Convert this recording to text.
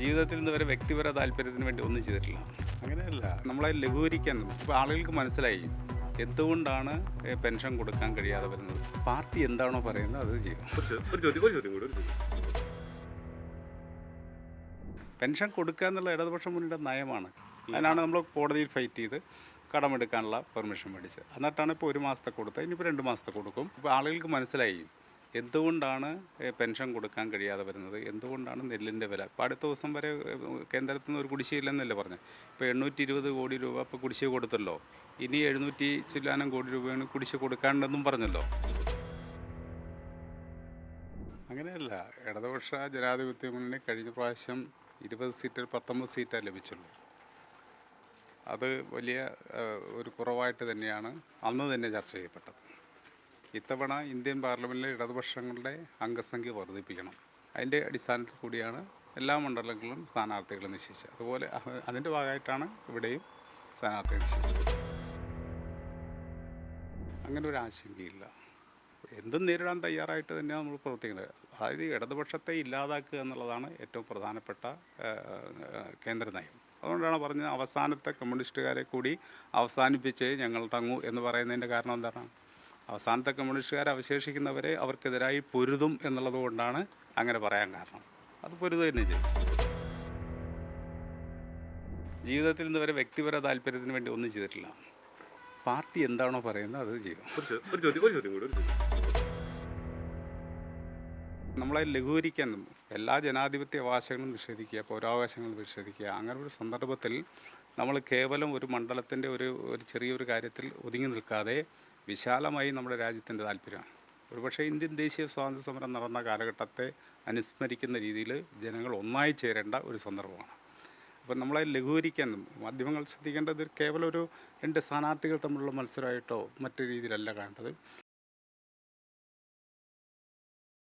ജീവിതത്തിൽ നിന്ന് വരെ വ്യക്തിപര താല്പര്യത്തിന് വേണ്ടി ഒന്നും ചെയ്തിട്ടില്ല. അങ്ങനെയല്ല. നമ്മളെ ലഘൂകരിക്കാൻ ഇപ്പോൾ ആളുകൾക്ക് മനസ്സിലായി. എന്തുകൊണ്ടാണ് പെൻഷൻ കൊടുക്കാൻ കഴിയാതെ വരുന്നത്? പാർട്ടി എന്താണോ പറയുന്നത് അത് ചെയ്യും. പെൻഷൻ കൊടുക്കുക എന്നുള്ള ഇടതുപക്ഷം മുന്നിന്റെ നയമാണ്. അതിനാണ് നമ്മൾ കോടതിയിൽ ഫൈറ്റ് ചെയ്ത് കടമെടുക്കാനുള്ള പെർമിഷൻ മേടിച്ചത്. എന്നിട്ടാണ് ഇപ്പോൾ ഒരു മാസത്തെ കൊടുത്തത്. ഇനിയിപ്പോൾ രണ്ട് മാസത്തെ കൊടുക്കും. ഇപ്പോൾ ആളുകൾക്ക് മനസ്സിലായി. എന്തുകൊണ്ടാണ് പെൻഷൻ കൊടുക്കാൻ കഴിയാതെ വരുന്നത്? എന്തുകൊണ്ടാണ് നെല്ലിന്റെ വില? ഇപ്പോൾ അടുത്ത ദിവസം വരെ കേന്ദ്രത്തിൽ നിന്ന് ഒരു കുടിശ്ശിയില്ലെന്നല്ലേ പറഞ്ഞത് ഇപ്പോൾ എണ്ണൂറ്റി ഇരുപത് കോടി രൂപ ഇപ്പോൾ കുടിശ്ശിക കൊടുത്തല്ലോ. ഇനി എഴുന്നൂറ്റി ചില്ലാനം കോടി രൂപയാണ് കുടിശ്ശിക കൊടുക്കാണ്ടെന്നും പറഞ്ഞല്ലോ. അങ്ങനെയല്ല. ഇടതുപക്ഷ ജനാധിപത്യ മുന്നണി കഴിഞ്ഞ പ്രാവശ്യം ഇരുപത് സീറ്റിൽ പത്തൊമ്പത് സീറ്റാണ് ലഭിച്ചുള്ളൂ. അത് വലിയ ഒരു കുറവായിട്ട് തന്നെയാണ് അന്ന് തന്നെ ചർച്ച ചെയ്യപ്പെട്ടത്. ഇത്തവണ ഇന്ത്യൻ പാർലമെന്റിലെ ഇടതുപക്ഷങ്ങളുടെ അംഗസംഖ്യ വർദ്ധിപ്പിക്കണം. അതിന്റെ അടിസ്ഥാനത്തിൽ കൂടിയാണ് എല്ലാ മണ്ഡലങ്ങളിലും സ്ഥാനാർത്ഥികൾ നിശ്ചയിച്ചത്. അതുപോലെ അതിന്റെ ഭാഗമായിട്ടാണ് ഇവിടെയും സ്ഥാനാർത്ഥികൾ നിശ്ചയിച്ചത്. അങ്ങനെ ഒരു ആശങ്കയില്ല. എന്തും നേരിടാൻ തയ്യാറായിട്ട് തന്നെയാണ് നമ്മൾ പ്രവർത്തിക്കുന്നത്. അതായത് ഇടതുപക്ഷത്തെ ഇല്ലാതാക്കുക എന്നുള്ളതാണ് ഏറ്റവും പ്രധാനപ്പെട്ട കേന്ദ്ര നയം. അതുകൊണ്ടാണ് പറഞ്ഞത് അവസാനത്തെ കമ്മ്യൂണിസ്റ്റുകാരെ കൂടി അവസാനിപ്പിച്ച് ഞങ്ങൾ തങ്ങൂ എന്ന് പറയുന്നതിന്റെ കാരണം എന്താണ്? അവസാനത്തെ കമ്മ്യൂണിസ്റ്റുകാർ അവശേഷിക്കുന്നവരെ അവർക്കെതിരായി പൊരുതും എന്നുള്ളത് കൊണ്ടാണ് അങ്ങനെ പറയാൻ കാരണം. അത് പൊരുതു തന്നെ ചെയ്യും. ജീവിതത്തിൽ നിന്ന് വരെ വ്യക്തിപര താല്പര്യത്തിന് വേണ്ടി ഒന്നും ചെയ്തിട്ടില്ല. പാർട്ടി എന്താണോ പറയുന്നത് അത് ചെയ്യും. നമ്മളെ ലഘൂകരിക്കാൻ എല്ലാ ജനാധിപത്യ അവകാശങ്ങളും നിഷേധിക്കുക പൗരാവകാശങ്ങളും നിഷേധിക്കുക അങ്ങനെ ഒരു സന്ദർഭത്തിൽ നമ്മൾ കേവലം ഒരു മണ്ഡലത്തിന്റെ ഒരു ഒരു ചെറിയൊരു കാര്യത്തിൽ ഒതുങ്ങി നിൽക്കാതെ വിശാലമായി നമ്മുടെ രാജ്യത്തിന്റെ താല്പര്യമാണ്. ഒരുപക്ഷെ ഇന്ത്യൻ ദേശീയ സ്വാതന്ത്ര്യ സമരം നടന്ന കാലഘട്ടത്തെ അനുസ്മരിക്കുന്ന രീതിയിൽ ജനങ്ങൾ ഒന്നായി ചേരേണ്ട ഒരു സന്ദർഭമാണ്. അപ്പം നമ്മളെ ലഘൂകരിക്കാൻ മാധ്യമങ്ങൾ ശ്രദ്ധിക്കേണ്ടത് കേവലം ഒരു രണ്ട് സ്ഥാനാർത്ഥികൾ തമ്മിലുള്ള മത്സരമായിട്ടോ മറ്റു രീതിയിലല്ല കാണേണ്ടത്.